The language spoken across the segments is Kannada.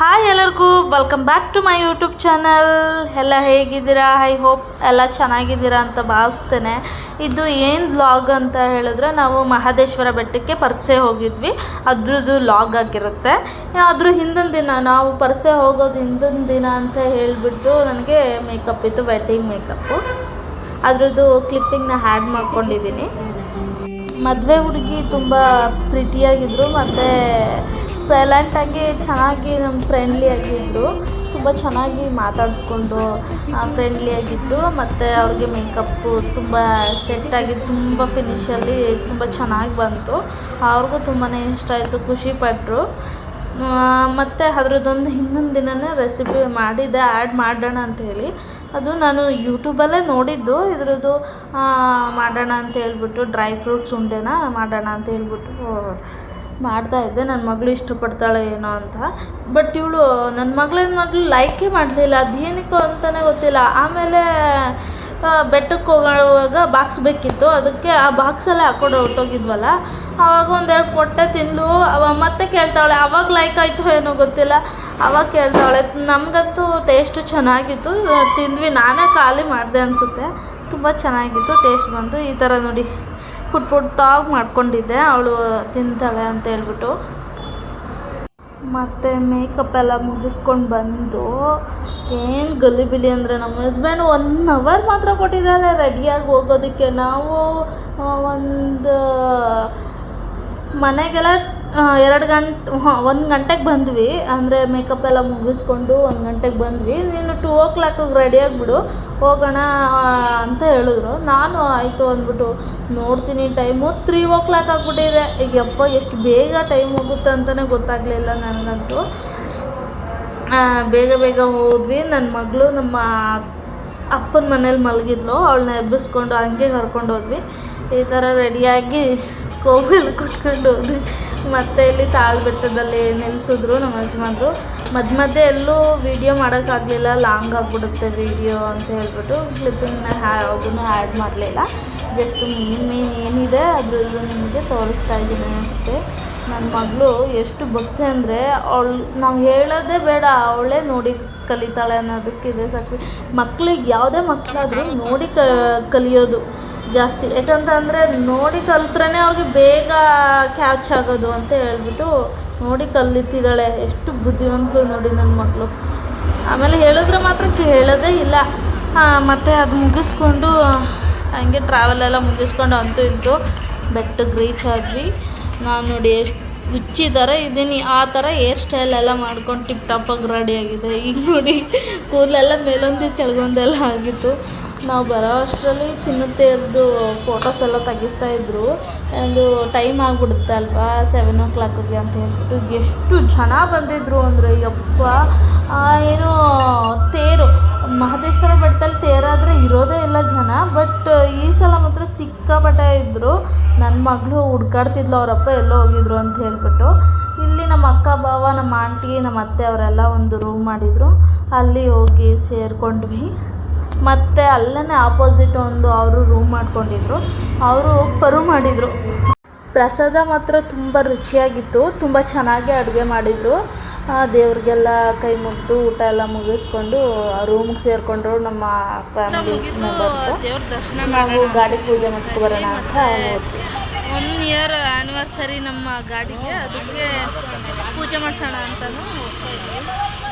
ಹಾಯ್ ಎಲ್ಲರಿಗೂ welcome back to my YouTube channel ಎಲ್ಲ ಹೇಗಿದ್ದೀರಾ? ಐ ಹೋಪ್ ಎಲ್ಲ ಚೆನ್ನಾಗಿದ್ದೀರಾ ಅಂತ ಭಾವಿಸ್ತೇನೆ. ಇದು ಏನು ಲಾಗ್ ಅಂತ ಹೇಳಿದ್ರೆ, ನಾವು ಮಹದೇಶ್ವರ ಬೆಟ್ಟಕ್ಕೆ ಪರ್ಸೆ ಹೋಗಿದ್ವಿ. ಅದ್ರದ್ದು ಲಾಗ್ ಆಗಿರುತ್ತೆ. ಅದ್ರ ಹಿಂದಿನ ದಿನ, ನಾವು ಪರ್ಸೆ ಹೋಗೋದು ಹಿಂದಿನ ದಿನ ಅಂತ ಹೇಳಿಬಿಟ್ಟು ನನಗೆ ಮೇಕಪ್ ಇತ್ತು ವೆಡ್ಡಿಂಗ್ ಮೇಕಪ್ಪು ಅದ್ರದ್ದು ಕ್ಲಿಪ್ಪಿಂಗ್ನ ಹ್ಯಾಡ್ ಮಾಡ್ಕೊಂಡಿದ್ದೀನಿ ಮದುವೆ ಹುಡುಗಿ ತುಂಬ ಪ್ರೀತಿಯಾಗಿದ್ದರು ಮತ್ತು ಸೈಲೆಂಟಾಗಿ ಚೆನ್ನಾಗಿ ನಮ್ಮ ಫ್ರೆಂಡ್ಲಿ ಆಗಿದ್ದರು ತುಂಬ ಚೆನ್ನಾಗಿ ಮಾತಾಡಿಸ್ಕೊಂಡು ಫ್ರೆಂಡ್ಲಿಯಾಗಿದ್ದರು ಮತ್ತು ಅವ್ರಿಗೆ ಮೇಕಪ್ಪು ತುಂಬ ಸೆಟ್ಟಾಗಿ ತುಂಬ ಫಿನಿಷಲ್ಲಿ ತುಂಬ ಚೆನ್ನಾಗಿ ಬಂತು. ಅವ್ರಿಗೂ ತುಂಬಾ ಇಷ್ಟ ಆಯಿತು ಖುಷಿಪಟ್ಟರು ಮತ್ತು ಅದ್ರದ್ದೊಂದು ಇನ್ನೊಂದು ದಿನವೇ ರೆಸಿಪಿ ಮಾಡಿದ್ದೆ ಆ್ಯಡ್ ಮಾಡೋಣ ಅಂಥೇಳಿ ಅದು ನಾನು ಯೂಟ್ಯೂಬಲ್ಲೇ ನೋಡಿದ್ದು, ಇದ್ರದ್ದು ಮಾಡೋಣ ಅಂತ ಹೇಳ್ಬಿಟ್ಟು ಡ್ರೈ ಫ್ರೂಟ್ಸ್ ಉಂಡೆನ, ಮಾಡೋಣ ಅಂತ ಹೇಳ್ಬಿಟ್ಟು ಮಾಡ್ತಾಯಿದ್ದೆ ನನ್ನ ಮಗಳು ಇಷ್ಟಪಡ್ತಾಳೆ ಏನೋ ಅಂತ. ಬಟ್ ಇವಳು ನನ್ನ ಮಗಳೇನು ಮಾಡಲು ಲೈಕೇ ಮಾಡಲಿಲ್ಲ. ಅದು ಅಂತಲೇ ಗೊತ್ತಿಲ್ಲ. ಆಮೇಲೆ ಬೆಟ್ಟಕ್ಕೆ ಹೋಗುವಾಗ ಬಾಕ್ಸ್ ಬೇಕಿತ್ತು. ಅದಕ್ಕೆ ಆ ಬಾಕ್ಸಲ್ಲೇ ಹಾಕ್ಕೊಂಡು ಹೊರ್ಟೋಗಿದ್ವಲ್ಲ. ಆವಾಗ ಒಂದೆರಡು ಕೊಟ್ಟೆ ತಿಂದು ಅವ ಮತ್ತೆ ಕೇಳ್ತಾಳೆ ಆವಾಗ ಲೈಕ್ ಆಯಿತೋ ಏನೋ ಗೊತ್ತಿಲ್ಲ. ಆವಾಗ ಕೇಳ್ತಾಳೆ ನಮಗಂತೂ ಟೇಸ್ಟು ಚೆನ್ನಾಗಿತ್ತು. ತಿಂದ್ವಿ. ನಾನೇ ಖಾಲಿ ಮಾಡಿದೆ ಅನಿಸುತ್ತೆ. ತುಂಬ ಚೆನ್ನಾಗಿತ್ತು. ಟೇಸ್ಟ್ ಬಂತು. ಈ ಥರ ನೋಡಿ. ಪುಟ್ಟ ಪುಟ್ಟಾಗಿ ಮಾಡ್ಕೊಂಡಿದ್ದೆ. ಅವಳು ತಿಂತಾಳೆ ಅಂತ ಹೇಳ್ಬಿಟ್ಟು. ಮತ್ತು ಮೇಕಪ್ ಎಲ್ಲ ಮುಗಿಸ್ಕೊಂಡು ಬಂದು ಏನು ಗಲಿಬಿಲಿ ಅಂದರೆ ನಮ್ಮ ಹಸ್ಬೆಂಡ್ ಒನ್ ಅವರ್ ಮಾತ್ರ ಕೊಟ್ಟಿದ್ದಾರೆ. ರೆಡಿಯಾಗಿ ಹೋಗೋದಕ್ಕೆ ನಾವು ಒಂದು ಮನೆಗೆಲ್ಲ ಎರಡು ಗಂಟೆ ಒಂದು ಗಂಟೆಗೆ ಬಂದ್ವಿ. ಅಂದರೆ ಮೇಕಪ್ ಎಲ್ಲ ಮುಗಿಸ್ಕೊಂಡು ಒಂದು ಗಂಟೆಗೆ ಬಂದ್ವಿ. ನೀನು ಟೂ ಓ ಕ್ಲಾಕಿಗೆ ರೆಡಿ ಆಗಿಬಿಡು. ಹೋಗೋಣ ಅಂತ ಹೇಳಿದ್ರು. ನಾನು ಆಯಿತು ಅಂದ್ಬಿಟ್ಟು ನೋಡ್ತೀನಿ ಟೈಮು ತ್ರೀ ಓ ಕ್ಲಾಕ್ ಆಗಿಬಿಟ್ಟಿದೆ. ಈಗ ಯಪ್ಪ, ಎಷ್ಟು ಬೇಗ ಟೈಮ್ ಹೋಗುತ್ತೆ ಅಂತಲೇ ಗೊತ್ತಾಗಲಿಲ್ಲ ನನಗಂತೂ. ಬೇಗ ಬೇಗ ಹೋದ್ವಿ. ನನ್ನ ಮಗಳು ನಮ್ಮ ಅಪ್ಪನ ಮನೇಲಿ ಮಲಗಿದ್ಲು. ಅವಳನ್ನ ಎಬ್ಬಿಸ್ಕೊಂಡು ಹಂಗೆ ಕರ್ಕೊಂಡು ಹೋದ್ವಿ. ಈ ಥರ ರೆಡಿಯಾಗಿ ಸ್ಕೋಬೆಲ್ಲ ಕುಟ್ಕೊಂಡು ಹೋದ್ವಿ. ಮತ್ತು ಇಲ್ಲಿ ತಾಳ್ಬೆಟ್ಟದಲ್ಲಿ ನಿಲ್ಲಿಸಿದ್ರು ನಮ್ಮ ಯಜಮಾನ್ರು. ಮಧ್ಯ ಮಧ್ಯೆ ಎಲ್ಲೂ ವೀಡಿಯೋ ಮಾಡೋಕ್ಕಾಗಲಿಲ್ಲ ಲಾಂಗ್ ಆಗಿಬಿಡುತ್ತೆ ವೀಡಿಯೋ ಅಂತ ಹೇಳ್ಬಿಟ್ಟು ಕ್ಲಿಪ್ಪಿಂಗ್ನ ಹ್ಯಾ ಅದನ್ನು ಆ್ಯಡ್ ಮಾಡಲಿಲ್ಲ. ಜಸ್ಟ್ ಮೇನ್ ಮೇನ್ ಏನಿದೆ ಅದ್ರದ್ದು ನಿಮಗೆ ತೋರಿಸ್ತಾ ಇದ್ದೀನಿ ಅಷ್ಟೇ. ನನ್ನ ಮಗಳು ಎಷ್ಟು ಭಕ್ತಿ ಅಂದರೆ ಅವಳು, ನಾವು ಹೇಳೋದೇ ಬೇಡ, ಅವಳೇ ನೋಡಿ ಕಲಿತಾಳೆ ಅನ್ನೋದಕ್ಕಿದೆ ಸಾಕು. ಮಕ್ಳಿಗೆ ಯಾವುದೇ ಮಕ್ಕಳಾದರೂ ನೋಡಿ ಕಲಿಯೋದು. ಜಾಸ್ತಿ. ಯಾಕಂತಂದರೆ ನೋಡಿ ಕಲ್ತ್ರೇ ಅವ್ರಿಗೆ ಬೇಗ ಕ್ಯಾಚ್ ಆಗೋದು ಅಂತ ಹೇಳ್ಬಿಟ್ಟು ನೋಡಿ ಕಲಿತಿದ್ದಾಳೆ. ಎಷ್ಟು ಬುದ್ಧಿವಂತರು ನೋಡಿ ನನ್ನ ಮಕ್ಕಳು ಆಮೇಲೆ ಹೇಳಿದ್ರೆ ಮಾತ್ರ ಕೇಳೋದೇ ಇಲ್ಲ. ಮತ್ತು ಅದು ಮುಗಿಸ್ಕೊಂಡು, ಹಂಗೆ ಟ್ರಾವೆಲ್ ಎಲ್ಲ ಮುಗಿಸ್ಕೊಂಡು ಅಂತೂ ಇಂತೂ ಬೆಟ್ಟಕ್ಕೆ ರೀಚ್ ಆದ್ವಿ. ನಾನು ನೋಡಿ ಎಷ್ಟು ಹುಚ್ಚಿ ಥರ ಇದ್ದೀನಿ. ಆ ಥರ ಏರ್ ಸ್ಟೈಲ್ ಎಲ್ಲ ಮಾಡ್ಕೊಂಡು ಟಿಪ್ ಟಾಪಾಗಿ ರೆಡಿಯಾಗಿದೆ ಈಗ ನೋಡಿ ಕೂದಲೆಲ್ಲ ಮೇಲೊಂದು ಕೆಳಗೊಂದೆಲ್ಲ ಆಗಿತ್ತು. ನಾವು ಬರೋ ಅಷ್ಟರಲ್ಲಿ ಚಿನ್ನದ ತೇರ್ದು ಫೋಟೋಸ್ ಎಲ್ಲ ತೆಗಿಸ್ತಾ ಇದ್ದರು ಅದು ಟೈಮ್ ಆಗಿಬಿಡುತ್ತೆ ಅಲ್ವಾ ಸೆವೆನ್ ಓ ಕ್ಲಾಕಿಗೆ ಅಂತ ಹೇಳ್ಬಿಟ್ಟು. ಎಷ್ಟು ಜನ ಬಂದಿದ್ರು ಅಂದರೆ ಯಪ್ಪ ಏನು ತೇರು. ಮಹದೇಶ್ವರ ಬೆಟ್ಟದಲ್ಲಿ ತೇರಾದರೆ ಇರೋದೇ ಇಲ್ಲ ಜನ ಬಟ್ ಈ ಸಲ ಮಾತ್ರ ಸಿಕ್ಕಾಪಟ್ಟೆ ಇದ್ದರು ನನ್ನ ಮಗಳು ಹುಡ್ಕಾಡ್ತಿದ್ಲು, ಅವರಪ್ಪ ಎಲ್ಲೋ ಹೋಗಿದ್ರು ಅಂತ ಹೇಳ್ಬಿಟ್ಟು. ಇಲ್ಲಿ ನಮ್ಮ ಅಕ್ಕ ಬಾವ ನಮ್ಮ ಆಂಟಿ ನಮ್ಮ ಅತ್ತೆ, ಅವರೆಲ್ಲ ಒಂದು ರೂಮ್ ಮಾಡಿದರು. ಅಲ್ಲಿ ಹೋಗಿ ಸೇರಿಕೊಂಡ್ವಿ. ಮತ್ತು ಅಲ್ಲೇ ಆಪೋಸಿಟ್ ಒಂದು ಅವರು ರೂಮ್ ಮಾಡ್ಕೊಂಡಿದ್ರು. ಅವರು ಪರು ಮಾಡಿದರು. ಪ್ರಸಾದ ಮಾತ್ರ ತುಂಬ ರುಚಿಯಾಗಿತ್ತು ತುಂಬ ಚೆನ್ನಾಗಿ ಅಡುಗೆ ಮಾಡಿದರು. ದೇವ್ರಿಗೆಲ್ಲ ಕೈ ಮುಗಿದು ಊಟ ಎಲ್ಲ ಮುಗಿಸ್ಕೊಂಡು ರೂಮ್ಗೆ ಸೇರಿಕೊಂಡ್ರು ನಮ್ಮ ಫ್ಯಾಮಿಲಿ ಮೆಂಬರ್ಸ್ ನಾವು ಗಾಡಿ ಪೂಜೆ ಮಾಡಿಸ್ಕೊಬರೋಣ ಅಂತ ಹೋದ್ವಿ. ಒನ್ ಇಯರ್ ಆ್ಯನಿವರ್ಸರಿ ನಮ್ಮ ಗಾಡಿಗೆ ಅದಕ್ಕೆ ಪೂಜೆ ಮಾಡಿಸೋಣ ಅಂತಲೂ ಹೋಗ್ತಾ ಇದ್ವಿ.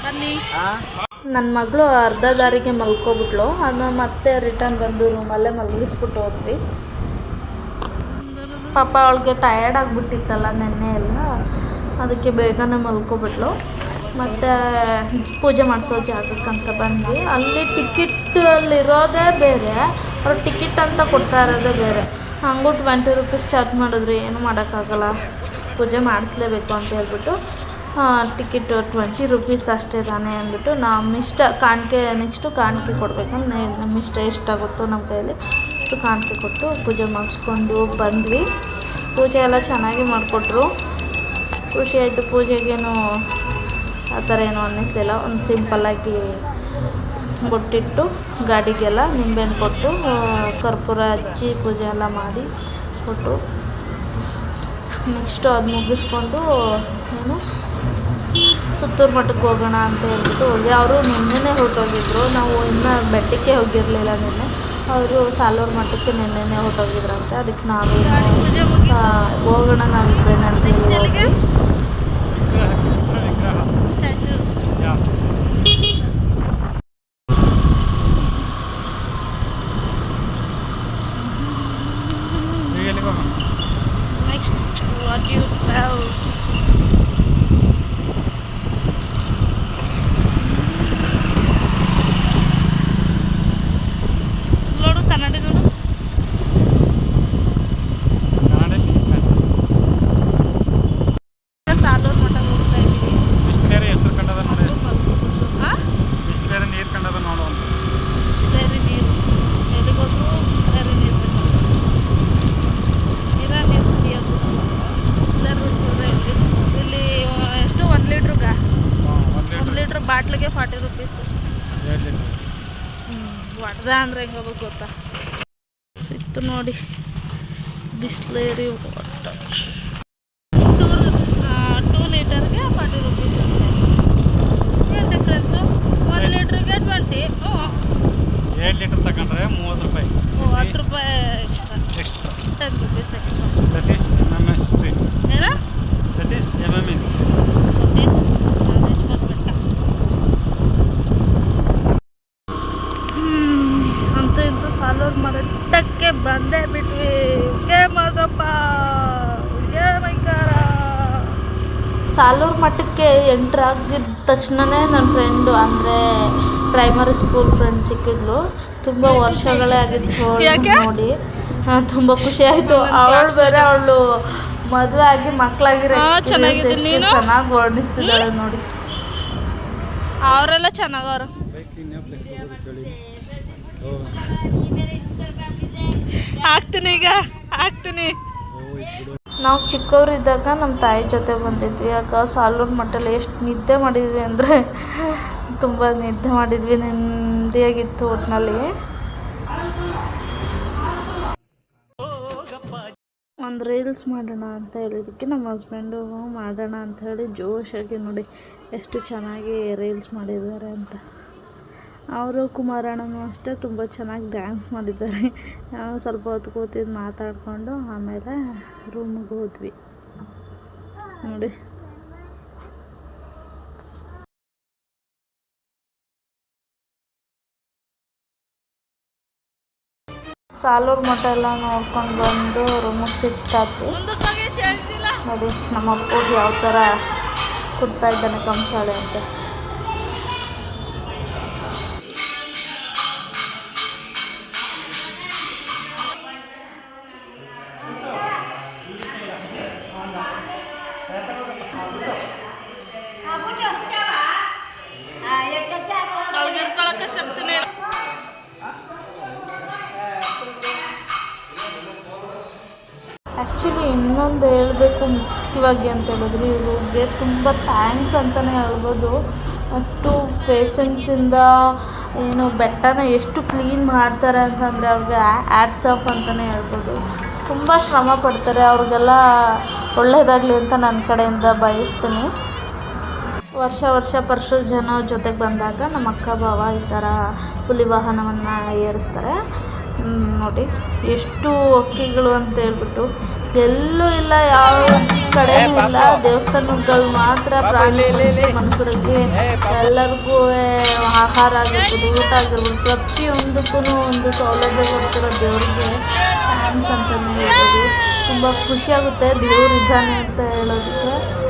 ಬನ್ನಿ. ನನ್ನ ಮಗಳು ಅರ್ಧ ದಾರಿಗೆ ಮಲ್ಕೊಬಿಟ್ಲು ಅದನ್ನ ಮತ್ತೆ ರಿಟರ್ನ್ ಬಂದು ರೂಮಲ್ಲೇ ಮಲಗಿಸ್ಬಿಟ್ಟು ಹೋದ್ವಿ. ಪಾಪ ಅವಳಿಗೆ ಟಯರ್ಡ್ ಆಗಿಬಿಟ್ಟಿತ್ತಲ್ಲ ನೆನ್ನೆ ಎಲ್ಲ. ಅದಕ್ಕೆ ಬೇಗನೆ ಮಲ್ಕೊಬಿಟ್ಲು ಮತ್ತು ಪೂಜೆ ಮಾಡಿಸೋ ಅಂತ ಬಂದ್ವಿ. ಅಲ್ಲಿ ಟಿಕಿಟ್ಟಲ್ಲಿರೋದೇ ಬೇರೆ. ಅವ್ರು ಟಿಕೆಟ್ ಅಂತ ಕೊಡ್ತಾ ಇರೋದೇ ಬೇರೆ. ಹಂಗೂ ಟ್ವೆಂಟಿ ರುಪೀಸ್ ಚಾರ್ಜ್ ಮಾಡಿದ್ರು. ಏನೂ ಮಾಡೋಕ್ಕಾಗಲ್ಲ. ಪೂಜೆ ಮಾಡಿಸ್ಲೇಬೇಕು ಅಂತ ಹೇಳ್ಬಿಟ್ಟು ಟಿಕೆಟ್ ಟ್ವೆಂಟಿ ರುಪೀಸ್ ಅಷ್ಟೇ ತಾನೇ ಅಂದ್ಬಿಟ್ಟು ನಮ್ಮ ಇಷ್ಟ ಕಾಣಿಕೆ ನೆಕ್ಸ್ಟು ಕಾಣಿಕೆ ಕೊಡಬೇಕು ನಮ್ಮ ಇಷ್ಟ ಎಷ್ಟಾಗುತ್ತೋ ನಮ್ಮ ಕೈಯಲ್ಲಿ ಅಷ್ಟು ಕಾಣಿಕೆ ಕೊಟ್ಟು ಪೂಜೆ ಮಾಡಿಸ್ಕೊಂಡು ಬಂದ್ವಿ. ಪೂಜೆ ಎಲ್ಲ ಚೆನ್ನಾಗಿ ಮಾಡಿಕೊಟ್ರು. ಖುಷಿ ಆಯಿತು ಪೂಜೆಗೇನು ಆ ಥರ ಏನೂ ಅನ್ನಿಸ್ಲಿಲ್ಲ. ಒಂದು ಸಿಂಪಲ್ಲಾಗಿ ಬೊಟ್ಟಿಟ್ಟು ಗಾಡಿಗೆಲ್ಲ ನಿಂಬೆಹಣ್ಣು ಕೊಟ್ಟು ಕರ್ಪೂರ ಹಚ್ಚಿ ಪೂಜೆ ಎಲ್ಲ ಮಾಡಿ ಕೊಟ್ಟು ನೆಕ್ಸ್ಟು ಅದು ಮುಗಿಸ್ಕೊಂಡು ಏನು ಸುತ್ತೂರು ಮಠಕ್ಕೆ ಹೋಗೋಣ ಅಂತ ಹೇಳ್ಬಿಟ್ಟು ಹೋಗಿ ಅವರು ನಿನ್ನೆನೇ ಹೊರಟೋಗಿದ್ರು. ನಾವು ಇನ್ನೂ ಬೆಟ್ಟಕ್ಕೆ ಹೋಗಿರಲಿಲ್ಲ ನಿನ್ನೆ. ಅವರು ಸಾಲೂರು ಮಠಕ್ಕೆ ನಿನ್ನೆನೇ ಹೊರಟೋಗಿದ್ರಂತೆ. ಅದಕ್ಕೆ ನಾವು ಹೋಗೋಣ ನಾವಿಬ್ಬರೇನೆ ಅಂತ ಹೇಳಿ ಹೋದ್ವಿ. Statue next what you love ನೋಡು ಕನ್ನಡಿ ನೋಡು ಸಾಲೂರು ಮಠ ಹೋಗ್ತಾ ಇದ್ದೀವಿ ಬಿಸ್ಲೇರಿ ಹೆಸರು ಕಂಡದ ನೋಡಿ ಹಾಂ ಬಿಸ್ಲೇರಿ ನೀರು ಕಂಡದ ನೋಡು ಅಂತ ಬಿಸ್ಲೇರಿ ನೀರು ಎಲ್ಲಿಗೆ ಹೋದ್ರು ಬಿಸ್ಲೇರಿ ನೀರು ಬೇಕು ನೀರ ನೀರು ಕುಡಿಯೋದು ಬಿಸ್ಲೇರಿ ಕುಡಿದ್ರೆ ಇಲ್ಲಿ ಇಲ್ಲಿ ಎಷ್ಟು ಒಂದು ಲೀಟ್ರಿಗೆ ಒಂದು ಒಂದು ಲೀಟ್ರ್ ಬಾಟ್ಲಿಗೆ ಫಾರ್ಟಿ ರುಪೀಸ್ ಎರಡು ಲೀಟ್ರ್ ಒಡ್ದ ಅಂದ್ರೆ ಹೆಂಗ ಗೊತ್ತಾ? ಸಿಕ್ತು ನೋಡಿ. ಬಿಸ್ಲೇರಿ ಒಟ್ಟು ಟೂ ಟೂ ಲೀಟರ್ಗೆ ಫಾರ್ಟಿ ರುಪೀಸ್ ಏನು ಡಿಫ್ರೆನ್ಸು ಒಂದು ಲೀಟ್ರಿಗೆ ಟ್ವೆಂಟಿ ಎರಡು ಲೀಟರ್ ತಗೊಂಡ್ರೆ ಮೂವತ್ತು ರೂಪಾಯಿ. ಓ ಹತ್ತು ರೂಪಾಯಿ extra extra ten rupees extra that is M M S P ಏನ? That is M M S that Rameshwara ಬೆಟ್ಟ ಅಂತೂ ಇಂತೂ ಸಾಲೂರು ಮರಟ್ಟಕ್ಕೆ ಬಂದೇ ಬಿಟ್ವಿ ಗೆ ಮಗಪ್ಪ ಗೆ ಮೈಕಾರ ಸಾಲೂರು ಎಂಟ್ರ್ ಆಗಿದ್ದ ತಕ್ಷಣವೇ ನನ್ನ ಫ್ರೆಂಡು ಅಂದರೆ ಪ್ರೈಮರಿ ಸ್ಕೂಲ್ ಫ್ರೆಂಡ್ ಸಿಕ್ಕಿದ್ಲು. ತುಂಬ ವರ್ಷಗಳೇ ಆಗಿತ್ತು ನೋಡಿ. ತುಂಬ ಖುಷಿ ಆಯಿತು. ಅವಳು ಬೇರೆ ಅವಳು ಮದುವೆ ಆಗಿ ಮಕ್ಕಳಾಗಿರೋ? ಚೆನ್ನಾಗಿ ವರ್ಣಿಸ್ತಿದ್ದಾಳೆ ನೋಡಿ. ಅವರೆಲ್ಲ ಚೆನ್ನಾಗವ್ರು. ಆಗ್ತೀನಿ ಈಗ. ಹಾಕ್ತೀನಿ. ನಾವು ಚಿಕ್ಕವರಿದ್ದಾಗ ನಮ್ಮ ತಾಯಿ ಜೊತೆ ಬಂದಿದ್ವಿ. ಆಗ ಸಾಲೂರು ಮಠಲ್ಲಿ ಎಷ್ಟು ನಿದ್ದೆ ಮಾಡಿದ್ವಿ ಅಂದರೆ ತುಂಬ ನಿದ್ದೆ ಮಾಡಿದ್ವಿ. ನೆಮ್ಮದಿಯಾಗಿತ್ತು ಒಟ್ಟಿನಲ್ಲಿ ಒಂದು ರೀಲ್ಸ್ ಮಾಡೋಣ ಅಂತ ಹೇಳಿದ್ದಕ್ಕೆ ನಮ್ಮ ಹಸ್ಬೆಂಡು, ಮಾಡೋಣ ಅಂತ ಹೇಳಿ ಜೋಶಾಗಿ ನೋಡಿ ಎಷ್ಟು ಚೆನ್ನಾಗಿ ರೀಲ್ಸ್ ಮಾಡಿದ್ದಾರೆ ಅಂತ. ಅವರು ಕುಮಾರಣ್ಣನೂ ಅಷ್ಟೇ ತುಂಬ ಚೆನ್ನಾಗಿ ಡ್ಯಾನ್ಸ್ ಮಾಡಿದ್ದಾರೆ. ಸ್ವಲ್ಪ ಹೊತ್ತು ಕೂತಿದ್ದು ಮಾತಾಡಿಕೊಂಡು ಆಮೇಲೆ ರೂಮಿಗೆ ಹೋದ್ವಿ. ನೋಡಿ. ಸಾಲೂರ್ ಮಠ ಎಲ್ಲ ನೋಡ್ಕೊಂಡು ಬಂದು ರೂಮಿಗೆ ಸಿಕ್ತಾತು ನೋಡಿ ನಮ್ಮ ಅಪ್ಪಗೆ ಯಾವ ಥರ ಕೊಡ್ತಾ ಇದ್ದಾನೆ ಕಂಸಾಳೆ ಅಂತ. ಆ್ಯಕ್ಚುಲಿ ಇನ್ನೊಂದು ಹೇಳಬೇಕು ಮುಖ್ಯವಾಗಿ ಅಂತ ಹೇಳಿದ್ರೆ ಇವ್ರಿಗೆ ತುಂಬ ಥ್ಯಾಂಕ್ಸ್ ಅಂತಲೇ ಹೇಳ್ಬೋದು. ಅಷ್ಟು ಪೇಷನ್ಸಿಂದ ಏನು ಬೆಟ್ಟನ ಎಷ್ಟು ಕ್ಲೀನ್ ಮಾಡ್ತಾರೆ ಅಂತಂದರೆ ಅವ್ರಿಗೆ ಆ್ಯಡ್ಸ್ ಆಫ್ ಅಂತಲೇ ಹೇಳ್ಬೋದು. ತುಂಬ ಶ್ರಮ ಪಡ್ತಾರೆ. ಅವ್ರಿಗೆಲ್ಲ ಒಳ್ಳೆಯದಾಗಲಿ ಅಂತ ನನ್ನ ಕಡೆಯಿಂದ ಬಯಸ್ತೀನಿ. ವರ್ಷ ವರ್ಷ ಪರ್ಷ ಜನ ಜೊತೆಗೆ ಬಂದಾಗ ನಮ್ಮ ಅಕ್ಕ ಭಾವ ಈ ಥರ ಹುಲಿ ವಾಹನವನ್ನು ಏರಿಸ್ತಾರೆ. ನೋಡಿ. ಎಷ್ಟು ಹಕ್ಕಿಗಳು ಅಂತ ಹೇಳ್ಬಿಟ್ಟು. ಎಲ್ಲೂ ಇಲ್ಲ ಯಾವ ಕಡೆ ಇಲ್ಲ. ದೇವಸ್ಥಾನಗಳು ಮಾತ್ರ ಪ್ರಾಣಿ ಮನುಷ್ಯರಿಗೆ ಎಲ್ಲರಿಗೂ ಆಹಾರ ಆಗಿರ್ಬೋದು ಊಟ ಆಗಿರ್ಬೋದು ಪ್ರತಿಯೊಂದಕ್ಕೂ ಒಂದು ಸೌಲಭ್ಯ ಕೊಡ್ತಿರೋ ದೇವರಿಗೆ. ಥ್ಯಾಂಕ್ಸ್ ಅಂತಲೇ ಹೇಳ್ಬೋದು. ತುಂಬ ಖುಷಿಯಾಗುತ್ತೆ ದೇವರಿದ್ದಾನೆ ಅಂತ ಹೇಳೋದಕ್ಕೆ.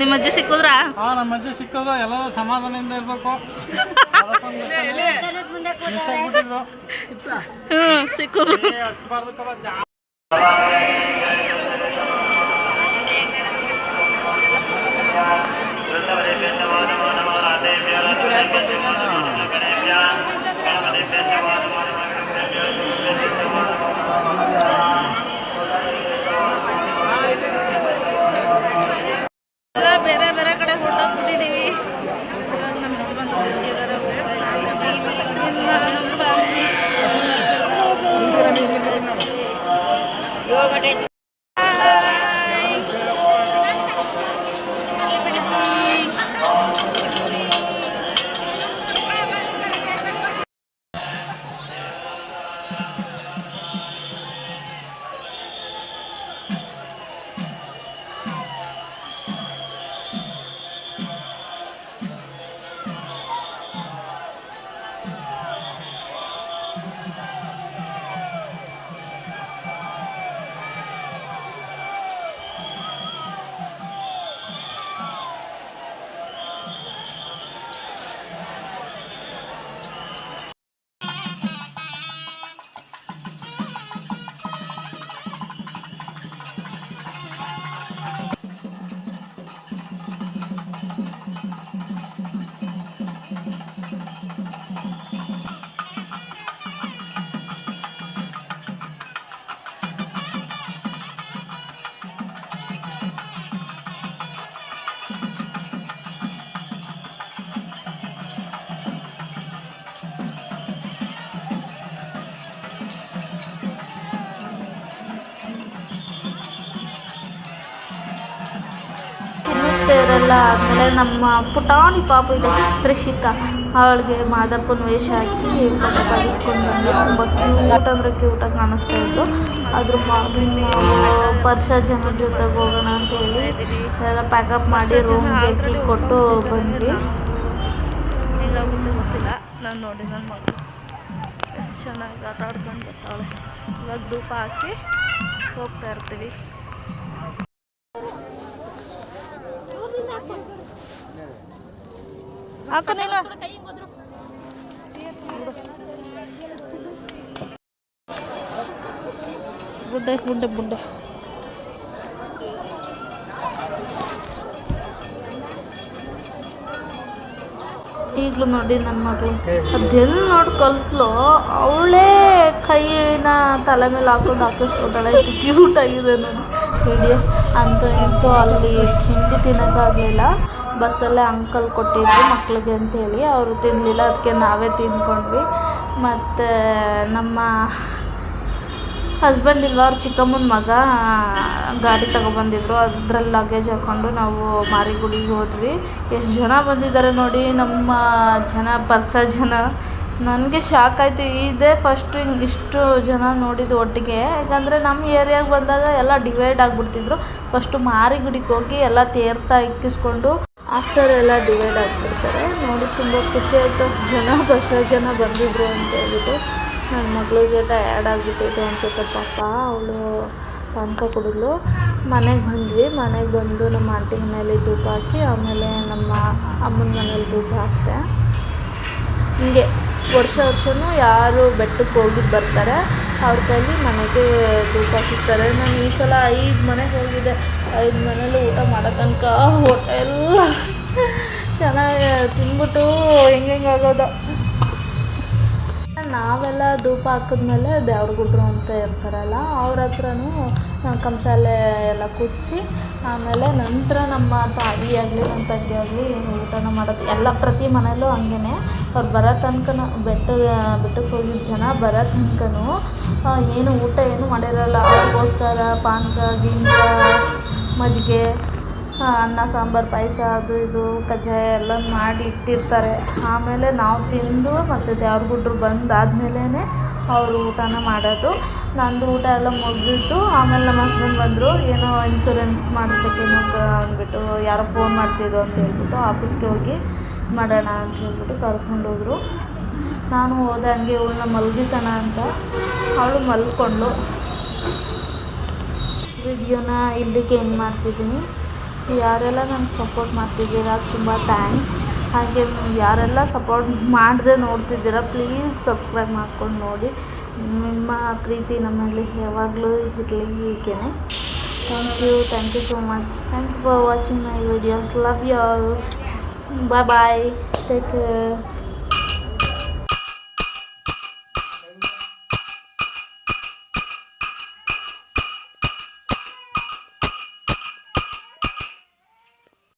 ನಿಮ್ಮ ಅಜ್ಜಿ ಸಿಕ್ಕಿದ್ರ? ಹಾ ನಮ್ಮ ಅಜ್ಜಿ ಸಿಕ್ಕಿದ್ರು. ಎಲ್ಲರೂ ಸಮಾಧಾನದಿಂದ ಇರಬೇಕು. ಹ್ಞೂ ಸಿಕ್ಕಿದ್ರು. ತಿನ್ನುತ್ತೇರೆಲ್ಲ ಆದಮೇಲೆ ನಮ್ಮ ಪುಟಾಣಿ ಪಾಪು ಇದೆ ತ್ರಿಷಿಕಾ ಅವಳಿಗೆ ಮಾದಪ್ಪನ ವೇಷ ಹಾಕಿ ಫೋಟೋ ತೆಗಿಸ್ಕೊಂಡು ಬಂದು. ತುಂಬ ಕ್ಯೂಟ್ ಅಂದರೆ ಕ್ಯೂಟಾಗಿ ಕಾಣಿಸ್ತಾ ಇತ್ತು. ಅದ್ರ ಮಾರ್ನಿಂಗ್ ಪರ್ಷ ಜನರ ಜನ ಜೊತೆಗೆ ಹೋಗೋಣ ಅಂತ ಹೇಳಿ ಎಲ್ಲ ಪ್ಯಾಕಪ್ ಮಾಡಿ ರೂಮ್ಗೆ ಕೀ ಕೊಟ್ಟು ಬಂದ್ವಿ. ಗೊತ್ತಿಲ್ಲ. ನಾನು ನೋಡಿ ನನ್ನ ಮಗಳು ಚೆನ್ನಾಗಿ ಆಟ ಆಡ್ಕೊಂಡು ಬರ್ತಾಳೆ. ಇವಾಗ ಧೂಪ ಹಾಕಿ ಹೋಗ್ತಾ ಇರ್ತೀವಿ. ಹಾಕು ನೀನು ಬುಡ್ಡೆ ಬುಡ್ಡೆ ಬುಡ್ಡೆ ಈಗಲೂ ನೋಡಿ ನನ್ನ ಮಗಳು ಅದೆಲ್ಲ ನೋಡಿ ಕಲ್ತ್ಲು ಅವಳೇ ಕೈನ ತಲೆ ಮೇಲೆ ಹಾಕೊಂಡು ಹಾಕಿಸ್ಕೊತಾಳೆ ಎಷ್ಟು ಕ್ಯೂಟ್ ಆಗಿದೆ ನೋಡಿ ವಿಡಿಯೋಸ್ ಅಂತೂ ಇಂತೂ ಅಲ್ಲಿ ತಿಂಡಿ ತಿನ್ನೋಕ್ಕಾಗಲಿಲ್ಲ ಬಸ್ಸಲ್ಲೇ ಅಂಕಲ್ ಕೊಟ್ಟಿದ್ರು ಮಕ್ಳಿಗೆ ಅಂತೇಳಿ ಅವರು ತಿನ್ನಲಿಲ್ಲ ಅದಕ್ಕೆ ನಾವೇ ತಿಂದ್ಕೊಂಡ್ವಿ. ಮತ್ತು ನಮ್ಮ ಹಸ್ಬೆಂಡ್ ಇಲ್ವಾ? ಚಿಕ್ಕಮ್ಮನ ಮಗ ಗಾಡಿ ತಗೊಬಂದಿದ್ರು. ಅದ್ರಲ್ಲಿ ಲಗೇಜ್ ಹಾಕ್ಕೊಂಡು ನಾವು ಮಾರಿಗುಡಿಗೆ ಹೋದ್ವಿ. ಎಷ್ಟು ಜನ ಬಂದಿದ್ದಾರೆ ನೋಡಿ. ನಮ್ಮ ಜನ, ಪರ್ಸ ಜನ. ನನಗೆ ಶಾಕ್ ಆಯಿತು. ಇದೇ ಫಸ್ಟು ಹಿಂಗೆ ಇಷ್ಟು ಜನ ನೋಡಿದ್ದು ಒಟ್ಟಿಗೆ. ಯಾಕಂದರೆ ನಮ್ಮ ಏರಿಯಾಗೆ ಬಂದಾಗ ಎಲ್ಲ ಡಿವೈಡ್ ಆಗಿಬಿಡ್ತಿದ್ರು. ಫಸ್ಟು ಮಾರಿಗುಡಿಗೆ ಹೋಗಿ ಎಲ್ಲ ತೇರ್ತಾ ಇಕ್ಕಿಸ್ಕೊಂಡು ಆಫ್ಟರ್ ಎಲ್ಲ ಡಿವೈಡ್ ಆಗಿಬಿಡ್ತಾರೆ. ನೋಡಿ ತುಂಬ ಖುಷಿ ಆಯಿತು. ಜನ ಬಸ ಜನ ಬಂದಿದ್ರು ಅಂತ ಹೇಳ್ಬಿಟ್ಟು. ನನ್ನ ಮಗಳಿಗೆ ಟಯರ್ಡ್ ಆಗಿಬಿಟ್ಟಿತ್ತು ಅನ್ಸುತ್ತೆ ಪಾಪ. ಅವಳು ಪಾನಕ ಕುಡಿದ್ಲು. ಮನೆಗೆ ಬಂದ್ವಿ. ಮನೆಗೆ ಬಂದು ನಮ್ಮ ಆಂಟಿ ಮನೇಲಿ ಧೂಪ ಹಾಕಿ ಆಮೇಲೆ ನಮ್ಮ ಅಮ್ಮನ ಮನೇಲಿ ಧೂಪ ಹಾಕಿದೆ. ಹಿಂಗೆ. ವರ್ಷ ವರ್ಷವೂ ಯಾರು ಬೆಟ್ಟಕ್ಕೆ ಹೋಗಿದ್ದು ಬರ್ತಾರೆ. ಅವ್ರ ಕೈಲಿ ಮನೆಗೆ ತೂಕ ಹಾಕಿಸ್ತಾರೆ. ನಾನು ಈ ಸಲ ಐದು ಮನೆಗೆ ಹೋಗಿದ್ದೆ ಐದು ಮನೇಲಿ ಊಟ ಮಾಡೋ ತನಕ ಹೋಟೆಲ್ ಚೆನ್ನಾಗಿ ತಿಂದ್ಬಿಟ್ಟು ಹೆಂಗೆ ಆಗೋದು. ನಾವೆಲ್ಲ ಧೂಪ ಹಾಕಿದ್ಮೇಲೆ ದೇವ್ರ ಗುಡ್ರು ಅಂತ ಇರ್ತಾರಲ್ಲ, ಅವ್ರ ಹತ್ರನೂ ಕಂಸಾಲೆ ಎಲ್ಲ ಕುಚ್ಚಿ ಆಮೇಲೆ ನಂತರ ನಮ್ಮ ತಾಯಿ ಆಗಲಿ, ನಮ್ಮ ತಂಗಿ ಆಗಲಿ ಊಟನ ಮಾಡೋದು, ಎಲ್ಲ ಪ್ರತಿ ಮನೆಯಲ್ಲೂ ಹಂಗೇ ಅವ್ರು ಬರೋ ತನಕನೂ ಬೆಟ್ಟದ ಬೆಟ್ಟಕ್ಕೆ ಹೋಗಿದ್ದ ಜನ ಬರೋ ತನಕನೂ ಏನು ಊಟ ಏನು ಮಾಡಿರಲ್ಲ, ಅವ್ರಿಗೋಸ್ಕರ ಪಾನಕ ಗಿಂಕ ಮಜ್ಜಿಗೆ ಅನ್ನ, ಸಾಂಬಾರು, ಪಾಯಸ, ಅದು ಇದು, ಕಜ್ಜಾಯ ಎಲ್ಲ ಮಾಡಿ ಇಟ್ಟಿರ್ತಾರೆ. ಆಮೇಲೆ ನಾವು ತಿಂದು ಮತ್ತು ದೇವ್ರ ಗುಡ್ರು ಬಂದಾದ್ಮೇಲೆ ಅವರು ಊಟನ ಮಾಡೋದು. ನಂದು ಊಟ ಎಲ್ಲ ಮುಗಿದಿತ್ತು ಆಮೇಲೆ ನಮ್ಮ ಹಸ್ಬೆಂಡ್ ಬಂದರು, ಏನೋ ಇನ್ಸೂರೆನ್ಸ್ ಅಂತ ಅಂದ್ಬಿಟ್ಟು ಯಾರೋ ಫೋನ್ ಮಾಡ್ತಿದ್ರು ಅಂತ ಹೇಳ್ಬಿಟ್ಟು ಆಫೀಸ್ಗೆ ಹೋಗಿ ಮಾಡೋಣ ಅಂತ ಹೇಳ್ಬಿಟ್ಟು ಕರ್ಕೊಂಡೋದ್ರು ನಾನು ಹೋದೆ, ಹಂಗೆ ಇವಳನ್ನ ಮಲಗಿಸೋಣ ಅಂತ. ಅವಳು ಮಲ್ಕೊಂಡು ವಿಡಿಯೋನ ಇಲ್ಲಿಗೆ ಎಂಡ್ ಮಾಡ್ತಿದ್ದೀನಿ. ಯಾರೆಲ್ಲ ನನಗೆ ಸಪೋರ್ಟ್ ಮಾಡ್ತಿದ್ದೀರಾ, ತುಂಬ ಥ್ಯಾಂಕ್ಸ್ ಹಾಗೆ ಯಾರೆಲ್ಲ ಸಪೋರ್ಟ್ ಮಾಡದೆ ನೋಡ್ತಿದ್ದೀರಾ ಪ್ಲೀಸ್ ಸಬ್ಸ್ಕ್ರೈಬ್ ಮಾಡ್ಕೊಂಡು ನೋಡಿ. ನಿಮ್ಮ ಪ್ರೀತಿ ನಮ್ಮಲ್ಲಿ ಯಾವಾಗಲೂ ಇರಲಿ ಹೀಗೇ thank you thank you so much thank you for watching my videos love you all bye bye take